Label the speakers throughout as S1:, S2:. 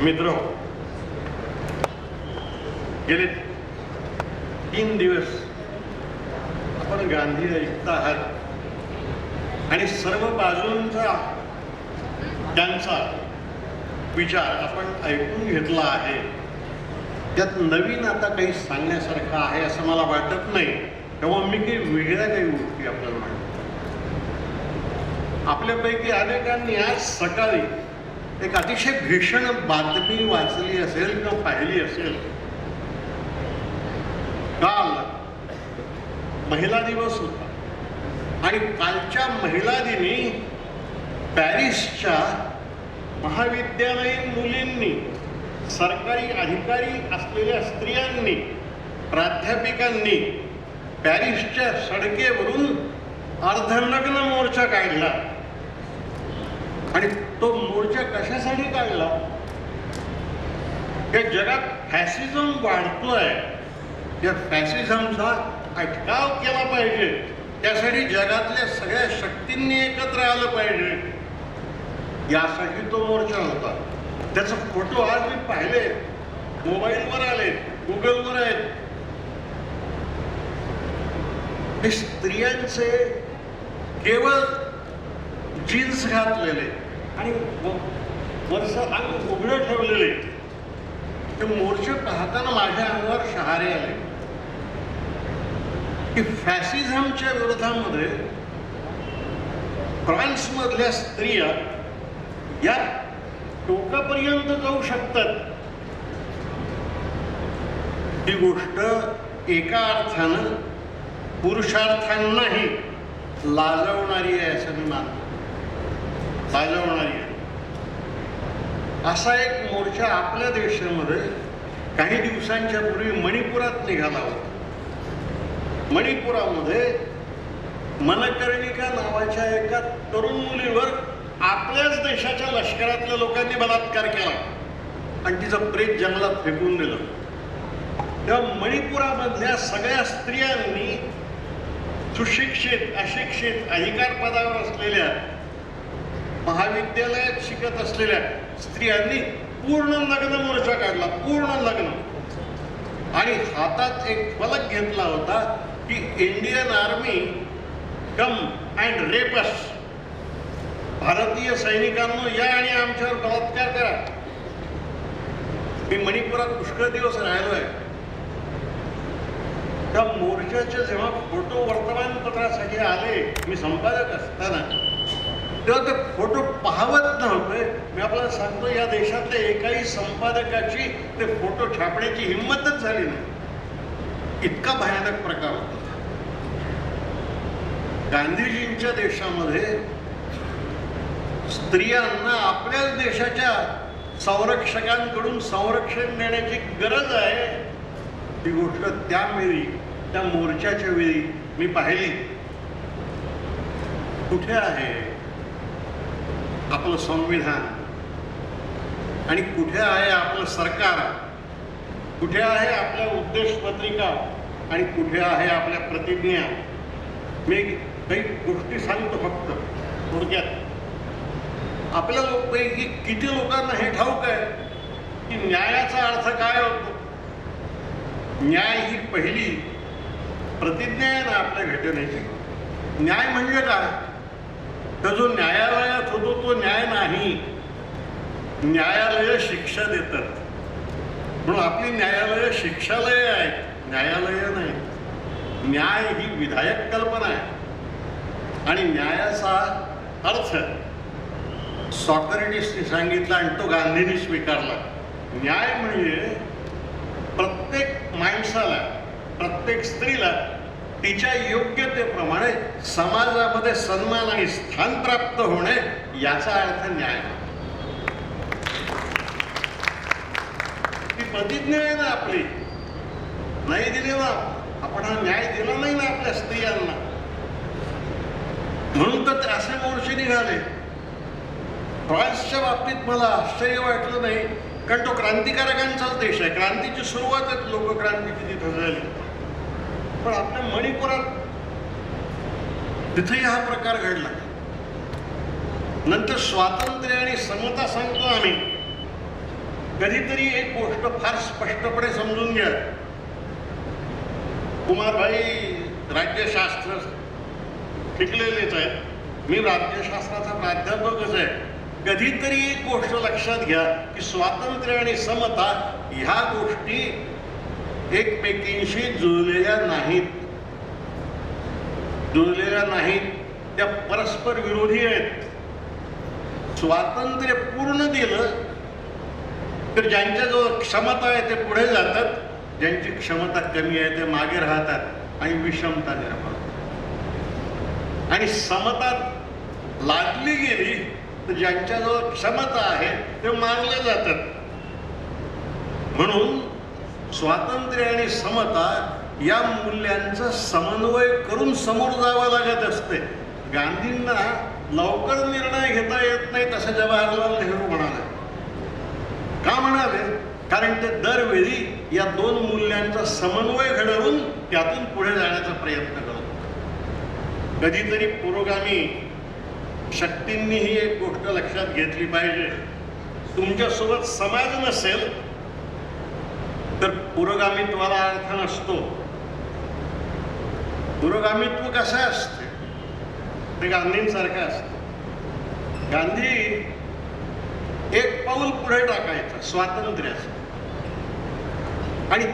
S1: मित्र गेले तीन दिवस आपण गांधी ऐकता आहात. आणि सर्व बाजूंचा त्यांचा विचार आपण ऐकून घेतला आहे. त्यात नवीन आता काही सांगण्यासारखं आहे असं मला वाटत नाही. तेव्हा मी काही वेगळ्या काही गोष्टी आपल्याला म्हणतो आपल्यापैकी अनेकांनी आज सकाळी एक अतिशय भीषण बातमी वाचली असेल किंवा पाहिली असेल. काल महिला दिवस होता. आणि कालच्या महिला दिनी पॅरिसच्या महाविद्यालयीन मुलींनी सरकारी अधिकारी असलेल्या स्त्रियांनी प्राध्यापिकांनी पॅरिसच्या सडकेवरून अर्धनग्न मोर्चा काढला. आणि तो मोर्चा कशासाठी काढला? हे जगात फॅसिझम वाढतोय. या फॅसिझमचा अटकाव केला पाहिजे. त्यासाठी जगातल्या सगळ्या शक्तींनी एकत्र आलं पाहिजे. यासाठी तो मोर्चा होता. त्याचा फोटो आज मी पाहिले. मोबाईलवर आले गुगलवर आहेत. हे स्त्रियांचे केवळ जीन्स घातलेले. आणि व- अंग उघडं ठेवलेले. ते मोर्चे पाहताना माझ्या अंगावर शहारे आले. की फॅसिझमच्या विरोधामध्ये फ्रान्समधल्या स्त्रिया या टोकापर्यंत जाऊ शकतात. ही गोष्ट एका अर्थानं पुरुषार्थांनाही लाजवणारी आहे असं मी मानतो. लाजवणारी आहे. असा एक मोर्चा आपल्या देशामध्ये काही दिवसांच्या पूर्वी मणिपुरात निघाला होता. मणिपुरामध्ये मनकर्णिका नावाच्या एका तरुण मुलीवर आपल्याच देशाच्या लष्करातल्या लोकांनी बलात्कार केला. आणि तिचं प्रेत जंगलात फेकून दिलं. तेव्हा मणिपुरामधल्या सगळ्या स्त्रियांनी सुशिक्षित अशिक्षित अधिकार पदावर असलेल्या महाविद्यालयात शिकत असलेल्या स्त्रियांनी पूर्ण लग्न मोर्चा काढला पूर्ण लग्न. आणि हातात एक फलक घेतला होता की Indian army come and rape us. भारतीय सैनिकांनो या आणि आमच्यावर बलात्कार करा. मी मणिपुरात पुष्कळ दिवस राहिलो आहे त्या मोर्चाचे जेव्हा फोटो वर्तमानपत्रासाठी आले मी संपादक असताना तेव्हा ते फोटो पाहवत नव्हते. मी आपल्याला सांगतो या देशातल्या एकाही संपादकाची ते फोटो छापण्याची हिंमतच झाली नाही. इतका भयानक प्रकार होता. गांधीजींच्या देशामध्ये स्त्रियांना आपल्याच देशाच्या संरक्षकांकडून संरक्षण देण्याची गरज आहे. ही गोष्ट त्यावेळी त्या मोर्चाच्या वेळी मी पाहिली. कुठे आहे? आपलं संविधान. आणि कुठे आहे आपलं सरकार? कुठे आहे आपल्या उद्देश पत्रिका? आणि कुठे आहे आपल्या प्रतिज्ञा? मी काही गोष्टी सांगतो फक्त थोडक्यात. आपल्या लोकपैकी किती लोकांना हे ठाऊक आहे की न्यायाचा अर्थ काय होतो? न्याय ही पहिली प्रतिज्ञा आहे ना आपल्या घटनेची. न्याय म्हणजे काय? तर जो न्याय होतो तो न्याय नाही न्यायालय शिक्षा देतात. म्हणून आपली न्यायालय शिक्षालय आहेत न्यायालय नाही. न्याय ही विधायक कल्पना आहे. आणि न्यायाचा अर्थ सॉक्रेटिसने सांगितला आणि तो गांधींनी स्वीकारला. न्याय म्हणजे प्रत्येक माणसाला प्रत्येक स्त्रीला तिच्या योग्यतेप्रमाणे समाजामध्ये सन्मान आणि स्थान प्राप्त होणे याचा अर्थ न्याय. प्रतिज्ञा आहे ना आपली. नाही दिली ना. आपण हा न्याय दिला नाही ना आपल्या स्त्रियांना. म्हणून तर ते असे मोर्चे निघाले. फ्रान्सच्या बाबतीत मला आश्चर्य वाटलं नाही. कारण तो क्रांतिकारकांचाच देश आहे क्रांतीची सुरुवातच लोकक्रांतीची तिथं झाली. पण आपल्या मणिपुरात तिथेही हा प्रकार घडला. नंतर स्वातंत्र्य आणि समता सांगतो आम्ही. कधीतरी एक गोष्ट फार स्पष्टपणे समजून घ्या. कुमारभाई राज्यशास्त्र शिकलेलेच आहेत. मी राज्यशास्त्राचा प्राध्यापकच आहे. कधीतरी एक गोष्ट लक्षात घ्या की स्वातंत्र्य आणि समता ह्या गोष्टी एकमेकींशी जुळलेल्या नाहीत. जुळलेल्या नाहीत. त्या परस्पर विरोधी आहेत. स्वातंत्र्य पूर्ण दिलं तर ज्यांच्या जो क्षमता आहे ते पुढे जातात ज्यांची क्षमता कमी आहे ते मागे राहतात आणि विषमता निर्माण आणि समता लादली गेली तर ज्यांच्याजवळ क्षमता आहे ते मानले जातात. म्हणून स्वातंत्र्य आणि समता या मूल्यांचा समन्वय करून समोर जावं लागत असते. गांधींना लवकर निर्णय घेता येत नाही तसं जवाहरलाल नेहरू म्हणाले. का म्हणाले? कारण ते दरवेळी या दोन मूल्यांचा समन्वय घडवून त्यातून पुढे जाण्याचा प्रयत्न करत कधीतरी पुरोगामी शक्तींनी ही एक गोष्ट लक्षात घेतली पाहिजे. तुमच्यासोबत समाज नसेल तर पुरोगामित्वाला अर्थ नसतो. पुरोगामित्व कसं असते? ते गांधींसारखं असतं. गांधी एक पाऊल पुढे टाकायचं स्वातंत्र्याचं. आणि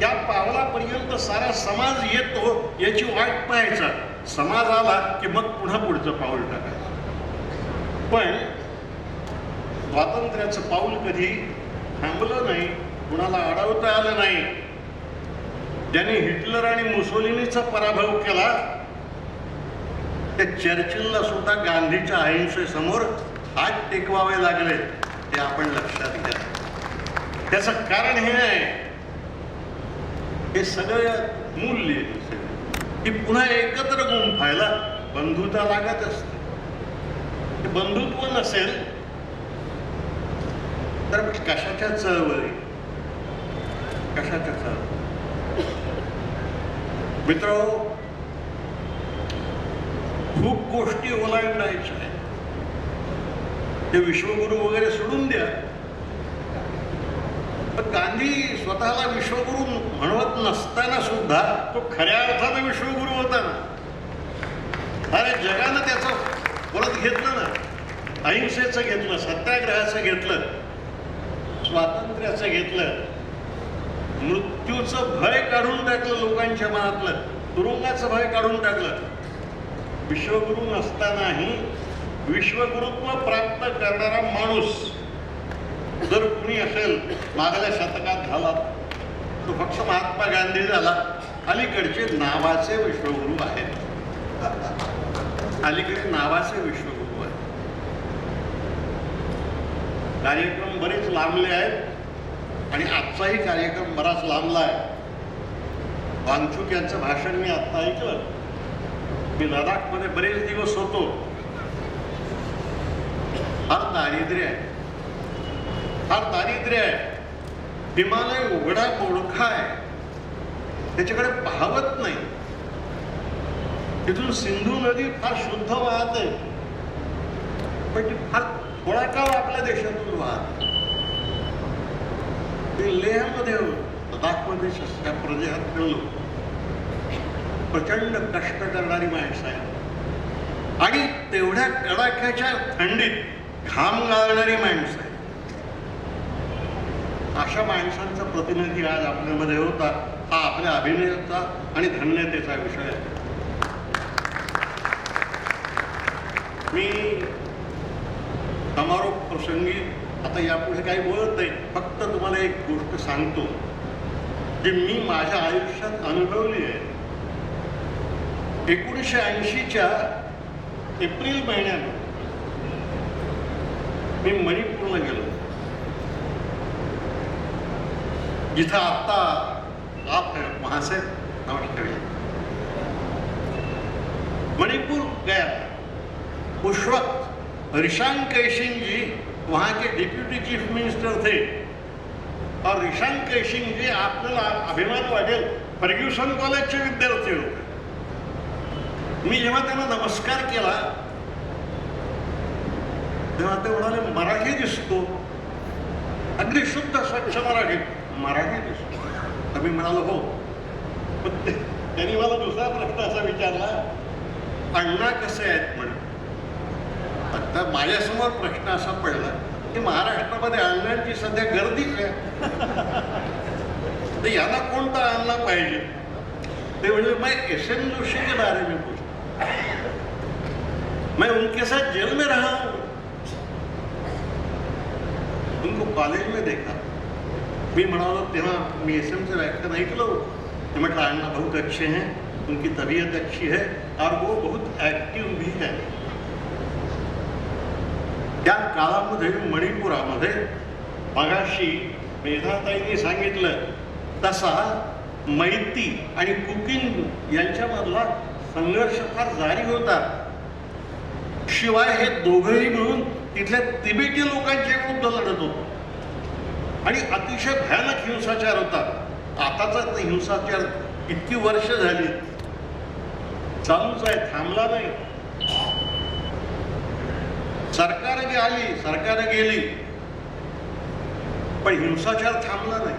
S1: त्या पावलापर्यंत सारा समाज येतो याची वाट पाहायचा. समाज आला की मग पुन्हा पुढचं पाऊल टाकायचं. पण स्वातंत्र्याचं पाऊल कधी थांबलं नाही कुणाला अडवता आलं नाही. ज्यांनी हिटलर आणि मुसोलिनीचा पराभव केला त्या चर्चिलला सुद्धा गांधीच्या अहिंसेसमोर हात टेकवावे लागले ते आपण लक्षात घ्या. त्याचं कारण हे आहे हे सगळं मूल्य की पुन्हा एकत्र गुंफायला बंधुता लागत असते. बंधुत्व नसेल तर कशाच्या चळवळी? कशाच्या चळवळी? मित्र खूप गोष्टी ओलांडायच्या आहेत. ते विश्वगुरु वगैरे सोडून द्या. पण गांधी स्वतःला विश्वगुरु म्हणवत नसताना सुद्धा तो खऱ्या अर्थानं विश्वगुरु होता ना. अरे जगानं त्याचं परत घेतलं ना. अहिंसेचं घेतलं सत्याग्रहाचं घेतलं स्वातंत्र्याचं घेतलं मृत्यूचं भय काढून टाकलं लोकांच्या मनातलं तुरुंगाचं भय काढून टाकलं. विश्वगुरु नसतानाही विश्वगुरुत्व प्राप्त करणारा माणूस जर कुणी असेल मागल्या शतकात झाला तो फक्त महात्मा गांधी झाला. अलीकडचे नावाचे विश्वगुरु आहेत. अलीकडे नावाचे विश्वगुरु आहेत. कार्यक्रम बरेच लांबले आहेत आणि आजचाही कार्यक्रम बराच लांबला आहे. वांगचूक यांचं भाषण मी आत्ता ऐकलं. मी लडाखमध्ये बरेच दिवस होतो. फार दारिद्र्य आहे. फार दारिद्र्य आहे. हिमालय उघडा मोडखा आहे. त्याच्याकडे पाहवत नाही. तिथून सिंधू नदी फार शुद्ध वाहत आहे. पण ती फार थोडा काळ आपल्या देशातून वाहत ते लेहमध्ये लडाखमध्ये त्या प्रदेशात मिळलो प्रचंड कष्ट करणारी माणसं आहेत. आणि तेवढ्या कडाक्याच्या थंडीत घाम गाळणारी माणसं आहेत. अशा माणसांचा प्रतिनिधी आज आपल्यामध्ये होता. हा आपल्या अभिनयाचा आणि धन्यतेचा विषय आहे. मी समारोप प्रसंगी आता यापुढे काही बोलत नाही फक्त तुम्हाला एक गोष्ट सांगतो जी मी माझ्या आयुष्यात अनुभवली आहे. एकोणीसशे ऐंशीच्या एप्रिल महिन्यात मी मणिपूरला गेलो. जिथं आत्ता आप है वहां से नमस्कार गया. उस वक्त ऋषांक कैसिंग जी वहाँ के डिप्यूटी चीफ मिनिस्टर थे. और ऋषांक कैसिंग जी आपल्याला अभिमान वाटेल फर्ग्युसन कॉलेजचे विद्यार्थी होते. मी जेव्हा त्यांना नमस्कार केला तेव्हा ते म्हणाले मराठी दिसतो. अगदी शुद्ध स्वच्छ मराठी. मराठी दिसतो. तर मी म्हणालो हो. पण त्यांनी मला दुसरा प्रश्न असा विचारला अण्णा कसे आहेत म्हणे? आता माझ्यासमोर प्रश्न असा पडला की महाराष्ट्रामध्ये अण्णांची सध्या गर्दीच आहे तर यांना कोणता अण्णा पाहिजे? ते म्हणजे मैं एस एन जोशी के बारे में पूछा मैं उनके साथ जेल में रहा हूं. उनको कॉलेज में देखा। मी म्हणालो तेव्हा मी एस एमचं व्याख्यान ऐकलो ते म्हटलं अण्णा बहुत अच्छे हैं उनकी तबीयत अच्छी है और वो बहुत एक्टिव भी है। त्या काळामध्ये मणिपुरामध्ये मगाशी मेधाताईंनी सांगितलं तसा मैती आणि कुकिंग यांच्यामधला संघर्ष फार जारी होता. शिवाय हे दोघंही मिळून तिथल्या तिबेटी लोकांच्या विरुद्ध लढत होतो. आणि अतिशय भयानक हिंसाचार होता. आताचा तर हिंसाचार इतकी वर्ष झाली. चालूच आहे थांबला नाही. सरकार जी आली सरकार गेली. पण हिंसाचार थांबला नाही.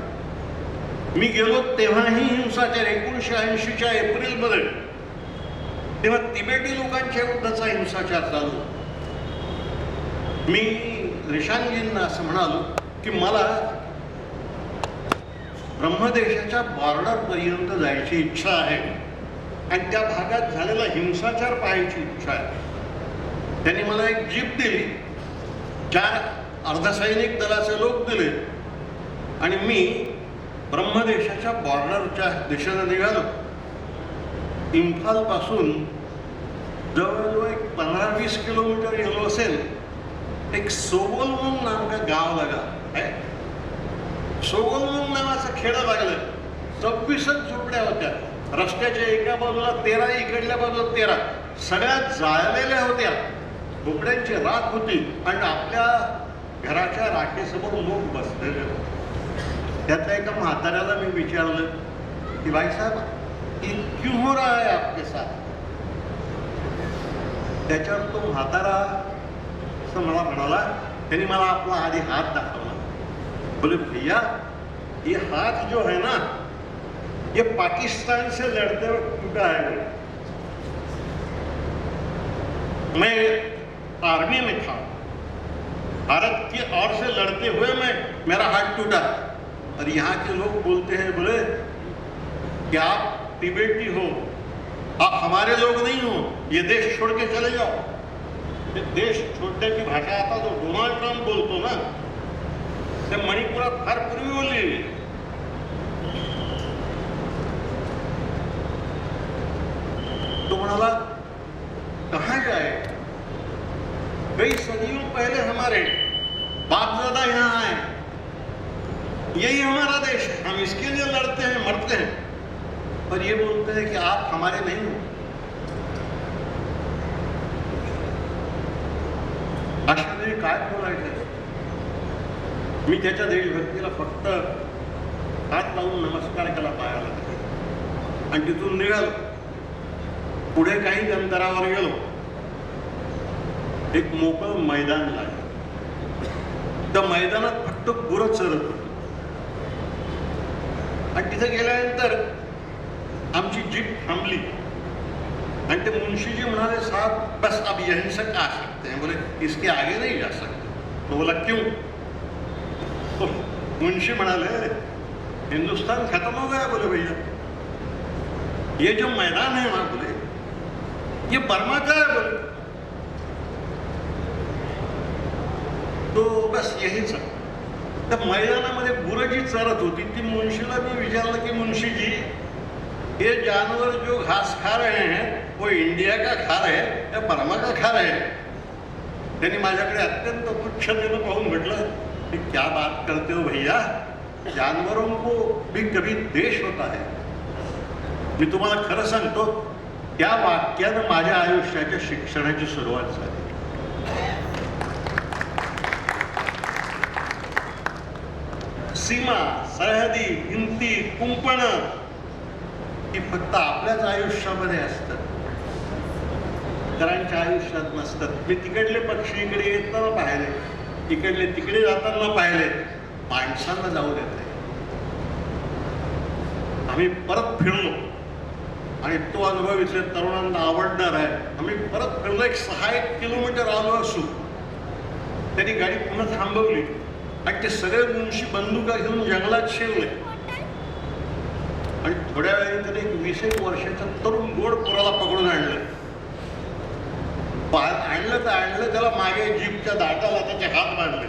S1: मी गेलो तेव्हाही हिंसाचार एकोणीशे ऐंशीच्या एप्रिलमध्ये. तेव्हा तिबेटी लोकांच्या विरुद्धचा हिंसाचार चालू. मी रिशांगजींना असं म्हणालो की मला ब्रह्मदेशाच्या बॉर्डरपर्यंत जायची इच्छा आहे. आणि त्या भागात झालेला हिंसाचार पाहायची इच्छा आहे. त्यांनी मला एक जीप दिली. चार अर्धसैनिक दलाचे लोक दिले. आणि मी ब्रह्मदेशाच्या बॉर्डरच्या दिशेने निघालो. इम्फालपासून जवळजवळ एक पंधरा वीस किलोमीटर गेलो असेल. एक सोगोल म्हणून नामका गाव लागा आहे नावाचं खेडं लागलं. सव्वीसच झोपड्या होत्या. रस्त्याच्या एका बाजूला तेरा इकडल्या बाजूला तेरा. सगळ्या जाळलेल्या होत्या. झोपड्यांची राख होती आणि आपल्या घराच्या राखेसमोर लोक बसलेले होते. त्यातल्या एका म्हाताऱ्याला मी विचारलं की भाई साहब ये हो रहा है आपके साथ. त्याच्यावर तो म्हातारा असं मला म्हणाला त्यांनी मला आपला आधी हात दाखवला. बोले, भैया, ये हाथ जो है ना, ये पाकिस्तान से लड़ते वक्त टूटा है मैं आर्मी में था। भारत की ओर से लड़ते हुए मैं, मेरा हाथ टूटा। और यहाँ के लोग बोलते हैं, बोले, कि आप तिबेटी हो। आप हमारे लोग नहीं हो। ये देश छोड़ के चले जाओ। देश छोड़ने की भाषा आता तो डोनाल्ड ट्रंप बोलतो ना। ते मणिपुरात फार पूर्वी बोलली तो म्हणाला कहा जाए? कई सदियों पहले हमारे, बाप दादा यहाँ आए। यही हमारा देश है। हम इसके लिए लड़ते हैं, मरते हैं। पर ये बोलते हैं कि आप हमारे नहीं हो। अशा वेळी काय बोलायचं मी त्याच्या देशभक्तीला फक्त हात लावून नमस्कार केला पायाला. आणि तिथून निघालो. पुढे काही अंतरावर गेलो. एक मोकळं मैदान लागलं. त्या मैदानात फक्त गुरं चरत आणि तिथे गेल्यानंतर आमची जीप थांबली. आणि ते मुंशीजी म्हणाले साहब बस अब यहीं से आ सकते हैं. बोले इसके आगे नहीं जा सकते. तो बोला क्यों? मुंशी म्हणाले हिंदुस्तान खत्म हो गया बोले भैया। ये जो मैदान है वहां बोले ये बर्मा का है बोले। तो बस यही आहे त्या मैदानामध्ये गुरं जी चरत होती ती मुंशीला मी विचारलं की मुंशीजी ये जानवर जो घास खा रहे हैं वो इंडिया का खा रहे हैं या बर्मा का खा रहे हैं? त्यांनी माझ्याकडे अत्यंत तुच्छतेनं पाहून म्हटलं कि क्या बात करते हो भैया? जानवरों को भी कभी देश होता है। मी तुम्हाला खरं सांगतो त्या वाक्यानं माझ्या आयुष्याच्या शिक्षणाची सुरुवात झाली. सीमा सरहदी भिंती कुंपण ही फक्त आपल्याच आयुष्यामध्ये असतात. इतरांच्या आयुष्यात नसतात. मी तिकडले पक्षी इकडे येताना पाहिले तिकडले तिकडे जाताना पाहिले. माणसांना जाऊ देत नाही. आम्ही परत फिरलो. आणि तो अनुभव इथल्या तरुणांना आवडणार आहे. आम्ही परत फिरलो एक सहा एक किलोमीटर आलो असू. त्यांनी गाडी पुन्हा थांबवली. आणि ते सगळे मुंशी बंदुका घेऊन जंगलात शिरले. आणि थोड्या वेळाने त्याने एक वीस एक वर्षाचा तरुण गोड पुराला पकडून आणलं. पा- आणलं तर आणलं त्याला मागे जीपच्या दाटाला त्याचे हात मांडले.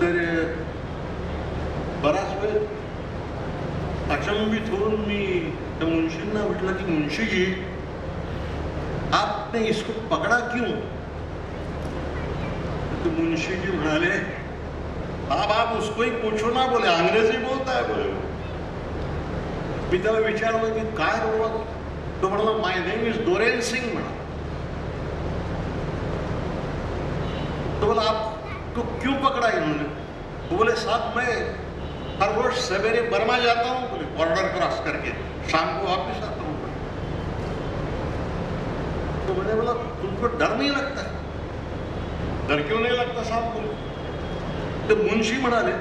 S1: तर बराच वेळ अचंबित होऊन मी त्या मुंशींना म्हटलं की मुंशीजी आपने इसको पकड़ा क्यों? तो मुंशीजी म्हणाले आप आप उसको ही पूछो ना बोले अंग्रेजी बोलताय बोले मी त्याला विचारलं की काय बाबा तो म्हणाला my name is Doren Singh म्हणा तो बोला आप तो क्यों पकड़ा इन्होंने? तो बोले, साहब, मैं हर रोज सवेरे बर्मा जाता हूँ, बोले बॉर्डर क्रॉस करके। शाम को वापस आता हूँ तो मैंने बोला, तुमको डर नहीं लगता? डर क्यों नहीं लगता, साहब, बोले? तो मुंशी म्हणाले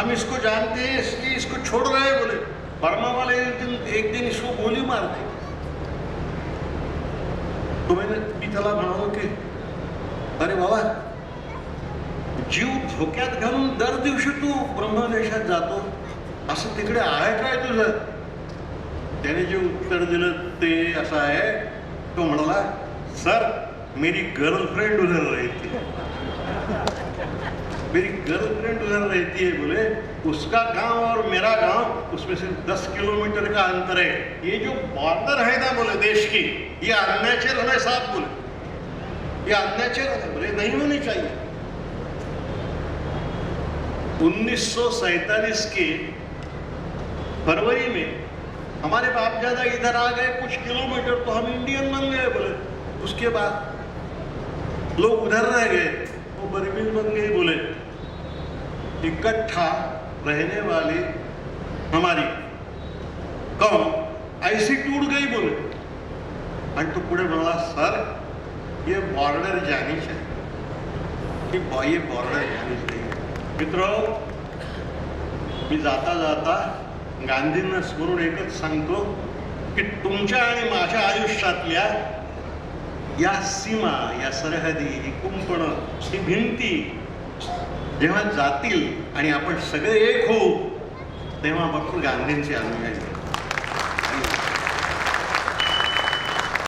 S1: हम इसको जानते हैं इसलिए इसको छोड़ रहे हैं, बोले। बर्मा वाले एक दिन एक दिन इसको गोली मार तो मैंने मी त्याला म्हणालो की अरे बाबा जीव धोक्यात घालून दर दिवशी तू ब्रह्मदेशात जातो. असं तिकडे आहे काय तुझं? त्याने जे उत्तर दिलं ते असं आहे. तो म्हणाला सर मेरी गर्लफ्रेंड उधर राहील मेरी गर्लफ्रेंड उधर रहती है बोले, उसका गाँव और मेरा गाँव, उसमें से दस किलोमीटर का अंतर है। ये जो बॉर्डर है ना बोले देश की, ये अननेचुरल है साहब बोले। ये अननेचुरल है, बोले नहीं होनी चाहिए। 1947 के फरवरी में हमारे बाप दादा इधर आ गए, कुछ किलोमीटर तो हम इंडियन बन गए बोले। उसके बाद लोग उधर रह गए। बर्मील बन गए बोले. इकट्ठा रहने वाली हमारी. कौन? ऐसी टूट गई बोले. आणि तो पुढे म्हणाला सर ये बॉर्डर जानी आहे की बॉ- ये बॉर्डर जानी नाही मित्र मी जाता जाता गांधींना स्मरून एकच सांगतो की तुमच्या आणि माझ्या आयुष्यातल्या या सीमा या सरहदी ही कुंपणं ही भिंती जेव्हा जातील आणि आपण सगळे एक होऊ तेव्हा फक्त गांधींचे अनुयायी